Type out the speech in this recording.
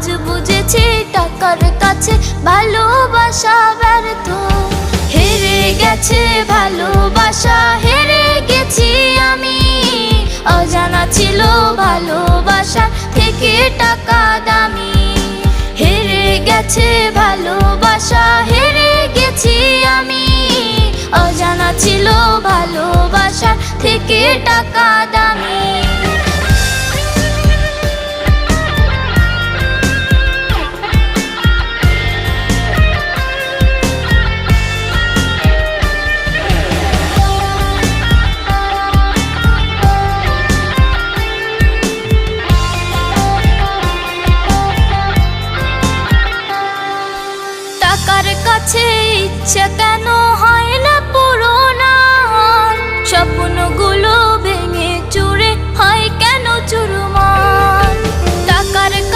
আজ বুঝেছি টাকার কাছে ভালোবাসা ব্যর্থ। হেরে গেছে ভালোবাসা, হেরে গেছি আমি। অজানা ছিল ভালোবাসা থেকে টাকা দামি। হেরে গেছে ভালোবাসা, হেরে গেছি আমি। অজানা ছিল ভালোবাসা থেকে টাকা দামি। তার কাছে ইচ্ছা কেন হয় না পুরোনা না স্বপ্নগুলো